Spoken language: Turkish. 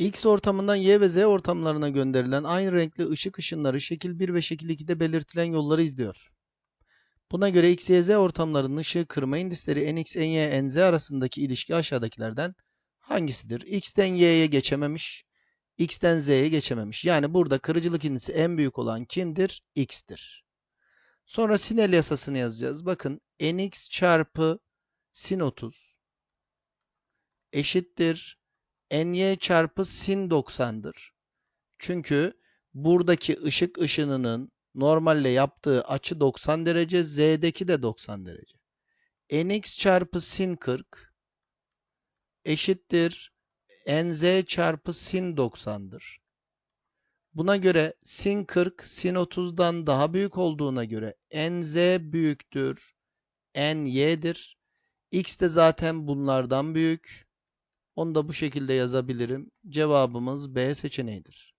X ortamından Y ve Z ortamlarına gönderilen aynı renkli ışık ışınları şekil 1 ve şekil 2'de belirtilen yolları izliyor. Buna göre X, Y, Z ortamlarının ışığı kırma indisleri NX, NY, NZ arasındaki ilişki aşağıdakilerden hangisidir? X'ten Y'ye geçememiş, X'ten Z'ye geçememiş. Yani burada kırıcılık indisi en büyük olan kimdir? X'tir. Sonra Snell yasasını yazacağız. Bakın NX çarpı sin 30 eşittir ny çarpı sin 90'dır. Çünkü buradaki ışık ışınının normalle yaptığı açı 90 derece, z'deki de 90 derece. nx çarpı sin 40 eşittir nz çarpı sin 90'dır. Buna göre sin 40 sin 30'dan daha büyük olduğuna göre nz büyüktür ny'dir. x de zaten bunlardan büyük. Onu da bu şekilde yazabilirim. Cevabımız B seçeneğidir.